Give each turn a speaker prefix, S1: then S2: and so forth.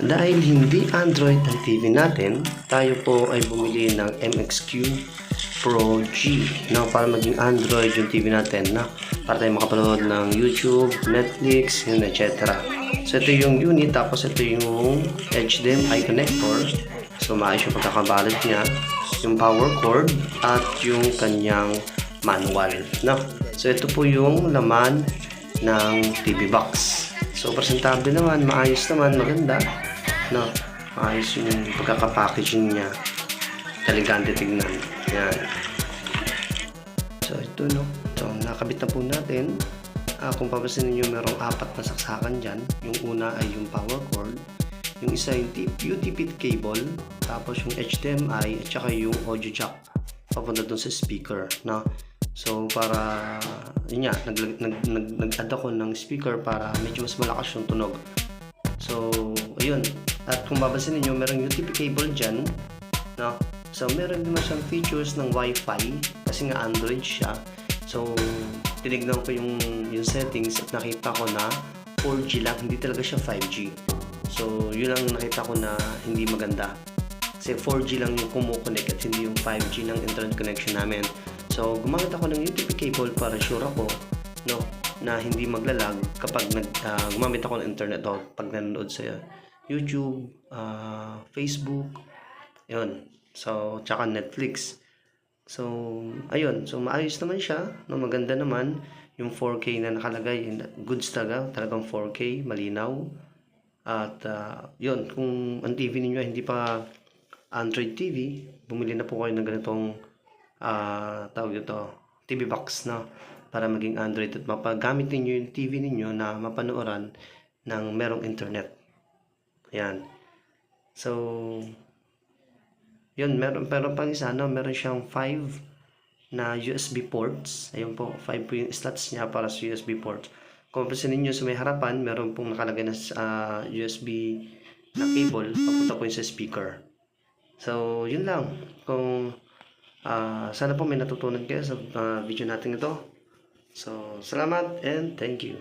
S1: Dahil hindi Android ang TV natin, tayo po ay bumili ng MXQ Pro G no, para maging Android yung TV natin na para tayo makapanood ng YouTube, Netflix, yun, etc. So ito yung unit tapos ito yung HDMI connector. So maayos yung pagkakabalot niya, yung power cord at yung kanyang manual. No? So ito po yung laman ng TV box. So presentable naman, maayos naman, maganda. No? Maayos yung pagkakapackaging niya. Elegante tignan. Yan. So ito no. So nakabit na po natin. Ah, kung papansin niyo merong apat na saksakan dyan. Yung una ay yung power cord. Yung isa yung UTP cable. Tapos yung HDMI at saka yung audio jack. Papunta dun sa speaker. No? So para yun nga, nag, nag, nag, nag-add ako ng speaker para medyo mas malakas yung tunog. So, ayun. At kung babasin niyo merong UTP cable dyan. No? So, meron din siyang features ng Wi-Fi kasi nga Android siya. So, tinignan ko yung, yung settings at nakita ko na 4G lang, hindi talaga siya 5G. So, yun ang nakita ko na hindi maganda. Kasi 4G lang yung kumukonect at hindi yung 5G ng internet connection namin. So, gumamit ako ng UTP cable para sure ako no, na hindi maglalag kapag nag, ah, gumamit ako ng internet o pag nanonood sa YouTube, ah, Facebook, yun. So, tsaka Netflix. So, ayun. So, maayos naman siya. No, maganda naman. Yung 4K na nakalagay. Goods talaga. Talagang 4K. Malinaw. At, ah, yun. Kung ang TV ninyo hindi pa Android TV, bumili na po kayo ng ganitong ah tawag ito, TV box na para maging Android at mapagamit ninyo yung TV ninyo na mapanooran ng merong internet. Ayan. So, yun, meron, pero pang isa, no, meron siyang 5 na USB ports. Ayun po, 5 po yung slots niya para sa USB ports. Kung pansin ninyo sa may harapan, meron pong nakalagay na ah, USB na cable, papunta po yun sa speaker. So, yun lang. Kung ah, sana po may natutunan kayo sa ah, video natin ito. So, salamat and thank you.